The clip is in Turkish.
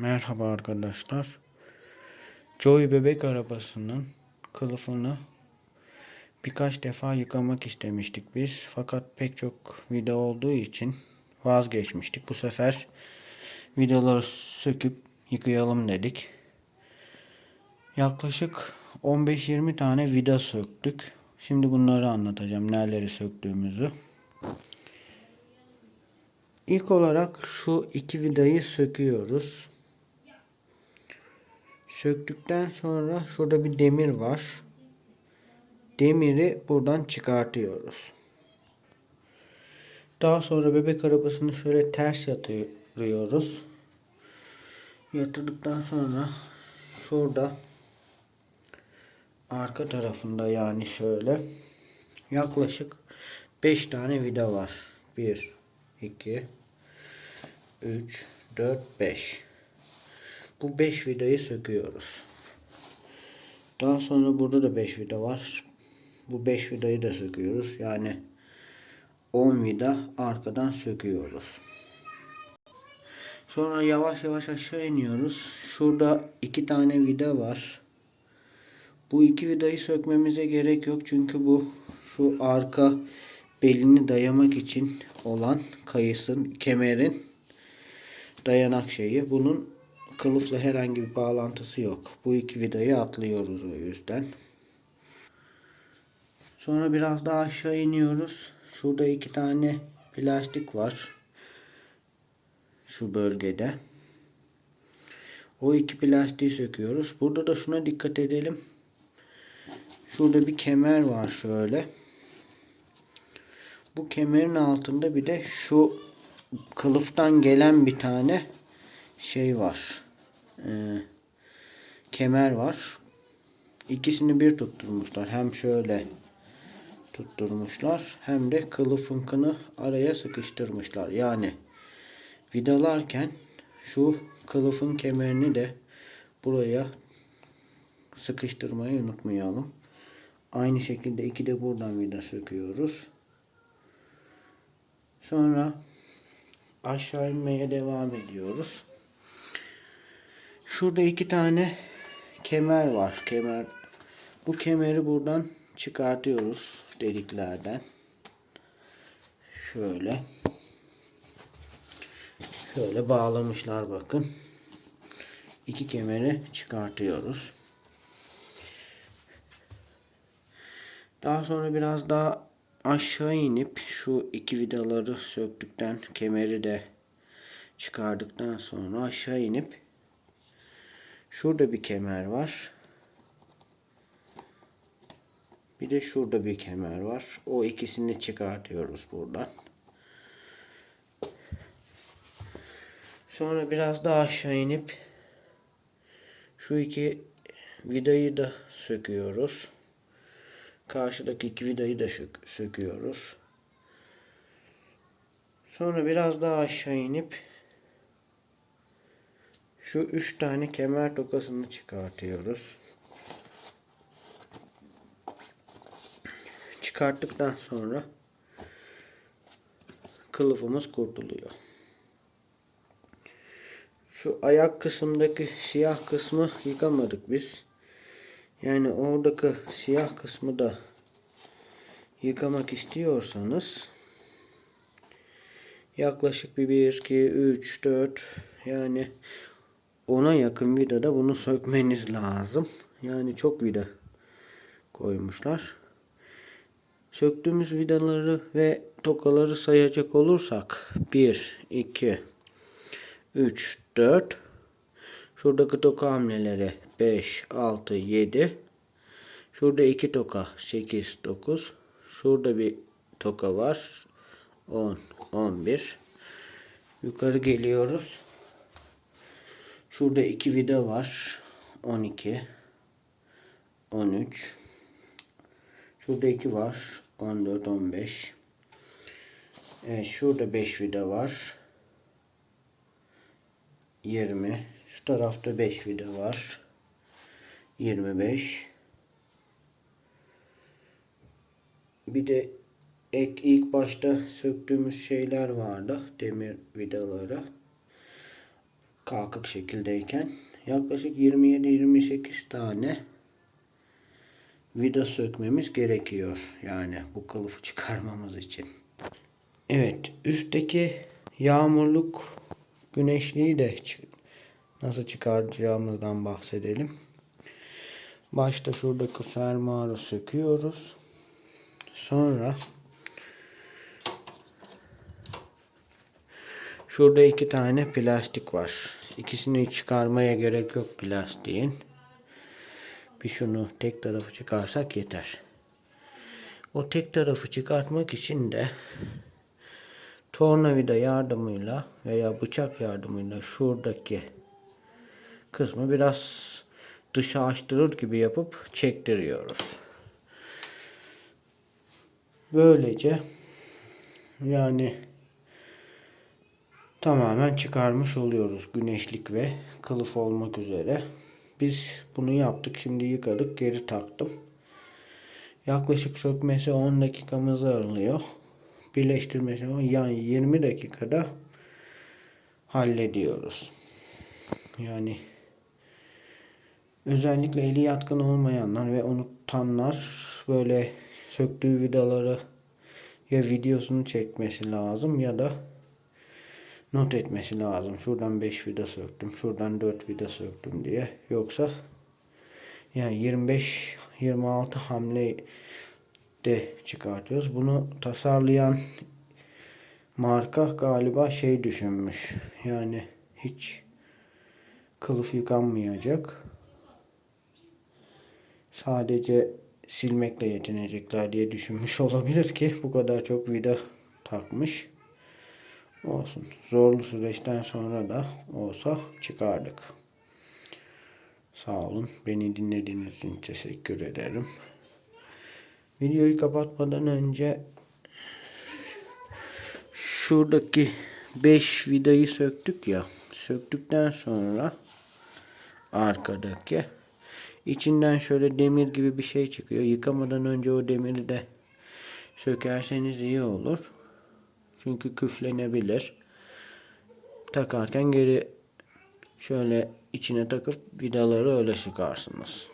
Merhaba arkadaşlar. Joy bebek arabasının kılıfını birkaç defa yıkamak istemiştik biz. Fakat pek çok vida olduğu için vazgeçmiştik. Bu sefer vidaları söküp yıkayalım dedik. Yaklaşık 15-20 tane vida söktük. Şimdi bunları anlatacağım. Nereleri söktüğümüzü. İlk olarak şu iki vidayı söküyoruz. Söktükten sonra şurada bir demir var. Demiri buradan çıkartıyoruz. Daha sonra bebek arabasını şöyle ters yatırıyoruz. Yatırdıktan sonra şurada arka tarafında yani şöyle yaklaşık 5 tane vida var. 1 2 3 4 5 bu 5 vidayı söküyoruz. Daha sonra burada da 5 vida var. Bu 5 vidayı da söküyoruz. Yani 10 vida arkadan söküyoruz. Sonra yavaş yavaş aşağı iniyoruz. Şurada 2 tane vida var. Bu iki vidayı sökmemize gerek yok. Çünkü bu şu arka belini dayamak için olan kayısın, kemerin dayanak şeyi. Bunun kılıfla herhangi bir bağlantısı yok. Bu iki vidayı atlıyoruz o yüzden. Sonra biraz daha aşağı iniyoruz. Şurada iki tane plastik var. Şu bölgede. O iki plastiği söküyoruz. Burada da şuna dikkat edelim. Şurada bir kemer var şöyle. Bu kemerin altında bir de şu kılıftan gelen bir tane şey var. Ee, kemer var. İkisini bir tutturmuşlar. Hem şöyle tutturmuşlar hem de kılıfınkını araya sıkıştırmışlar. Yani vidalarken şu kılıfın kemerini de buraya sıkıştırmayı unutmayalım. Aynı şekilde iki de buradan vida söküyoruz. Sonra aşağı inmeye devam ediyoruz. Şurada iki tane kemer var. Kemer bu kemeri buradan çıkartıyoruz deliklerden. Şöyle. Şöyle bağlamışlar bakın. İki kemeri çıkartıyoruz. Daha sonra biraz daha aşağı inip şu iki vidaları söktükten kemeri de çıkardıktan sonra aşağı inip şurada bir kemer var. Bir de şurada bir kemer var. O ikisini çıkartıyoruz buradan. Sonra biraz daha aşağı inip şu iki vidayı da söküyoruz. Karşıdaki iki vidayı da sök söküyoruz. Sonra biraz daha aşağı inip şu üç tane kemer tokasını çıkartıyoruz. Çıkarttıktan sonra kılıfımız kurtuluyor. Şu ayak kısmındaki siyah kısmı yıkamadık biz. Yani oradaki siyah kısmı da yıkamak istiyorsanız yaklaşık bir 1, 2, 3, 4 yani ona yakın vidada bunu sökmeniz lazım. Yani çok vida koymuşlar. Söktüğümüz vidaları ve tokaları sayacak olursak 1, 2, 3, 4 Şuradaki toka hamleleri 5, 6, 7. Şurada 2 toka 8, 9. Şurada bir toka var. 10, 11. Yukarı geliyoruz. Şurada 2 vida var. 12, 13. Şurada 2 var. 14, 15. Evet, şurada 5 vida var. 20. Şu tarafta 5 vida var. 25. Bir de ek ilk başta söktüğümüz şeyler vardı. Demir vidaları. Kalkık şekildeyken yaklaşık 27-28 tane vida sökmemiz gerekiyor. Yani bu kılıfı çıkarmamız için. Evet, üstteki yağmurluk güneşliği de nasıl çıkaracağımızdan bahsedelim. Başta şuradaki fermuarı söküyoruz. Sonra şurada iki tane plastik var. İkisini çıkarmaya gerek yok plastiğin. Bir şunu tek tarafı çıkarsak yeter. O tek tarafı çıkartmak için de tornavida yardımıyla veya bıçak yardımıyla şuradaki kısmı biraz dışa açtırır gibi yapıp çektiriyoruz. Böylece yani tamamen çıkarmış oluyoruz güneşlik ve kılıf olmak üzere. Biz bunu yaptık. Şimdi yıkadık. Geri taktım. Yaklaşık sökmesi 10 dakikamızı alıyor. Birleştirmesi yani 20 dakikada hallediyoruz. Yani özellikle eli yatkın olmayanlar ve unutanlar böyle söktüğü vidaları ya videosunu çekmesi lazım ya da not etmesi lazım. Şuradan 5 vida söktüm, şuradan 4 vida söktüm diye. Yoksa yani 25 26 hamle de çıkartıyoruz. Bunu tasarlayan marka galiba şey düşünmüş. Yani hiç kılıf yıkanmayacak. Sadece silmekle yetinecekler diye düşünmüş olabilir ki bu kadar çok vida takmış. Olsun. Zorlu süreçten sonra da olsa çıkardık. Sağ olun. Beni dinlediğiniz için teşekkür ederim. Videoyu kapatmadan önce şuradaki 5 vidayı söktük ya. Söktükten sonra arkadaki içinden şöyle demir gibi bir şey çıkıyor. Yıkamadan önce o demiri de sökerseniz iyi olur. Çünkü küflenebilir. Takarken geri şöyle içine takıp vidaları öyle çıkarsınız.